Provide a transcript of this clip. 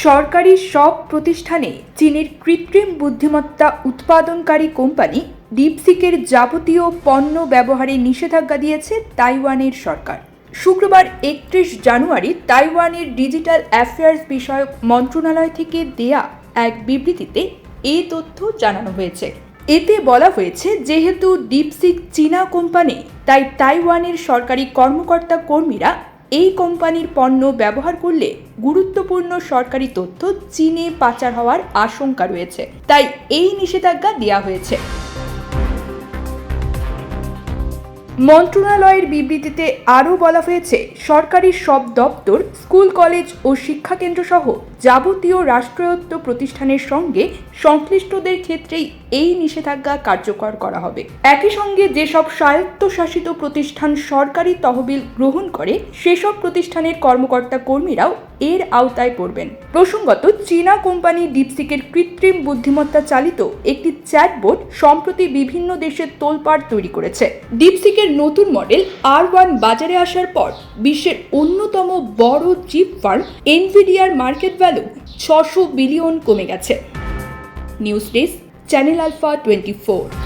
সরকারি সব প্রতিষ্ঠানে চীনের কৃত্রিম বুদ্ধিমত্তা উৎপাদনকারী কোম্পানি ডিপসিকের যাবতীয় পণ্য ব্যবহারে নিষেধাজ্ঞা দিয়েছে তাইওয়ানের সরকার। শুক্রবার একত্রিশ জানুয়ারি তাইওয়ানের ডিজিটাল অ্যাফেয়ার্স বিষয়ক মন্ত্রণালয় থেকে দেয়া এক বিবৃতিতে এই তথ্য জানানো হয়েছে। এতে বলা হয়েছে, যেহেতু ডিপসিক চীনা কোম্পানি, তাই তাইওয়ানের সরকারি কর্মকর্তা কর্মীরা এই কোম্পানির পণ্য ব্যবহার করলে গুরুত্বপূর্ণ সরকারি তথ্য চীনে পাচার হওয়ার আশঙ্কা রয়েছে। তাই এই নিষেধাজ্ঞা দেওয়া হয়েছে। মন্ত্রণালয়ের বিবৃতিতে আরও বলা হয়েছে, সরকারি সব দপ্তর, স্কুল, কলেজ ও শিক্ষাকেন্দ্র সহ যাবতীয় রাষ্ট্রায়ত্ত প্রতিষ্ঠানের সঙ্গে সংশ্লিষ্টদের ক্ষেত্রেই এই নিষেধাজ্ঞা কার্যকর করা হবে। একই সঙ্গে যেসব স্বায়ত্তশাসিত প্রতিষ্ঠান সরকারি তহবিল গ্রহণ করে, সেসব প্রতিষ্ঠানের কর্মকর্তা কর্মীরাও এর আওতায় পড়বেন। প্রসঙ্গত, চীনা কোম্পানি ডিপসিকের কৃত্রিম বুদ্ধিমত্তা চালিত একটি চ্যাটবোট সম্প্রতি বিভিন্ন দেশে তোলপাড় তৈরি করেছে। ডিপসিকের নতুন মডেল আর ওয়ান বাজারে আসার পর বিশ্বের অন্যতম বড় চিপ ফার্ম এনভিডিয়ার মার্কেট ভ্যালু ছশো বিলিয়ন কমে গেছে। News desk Channel Alpha 24.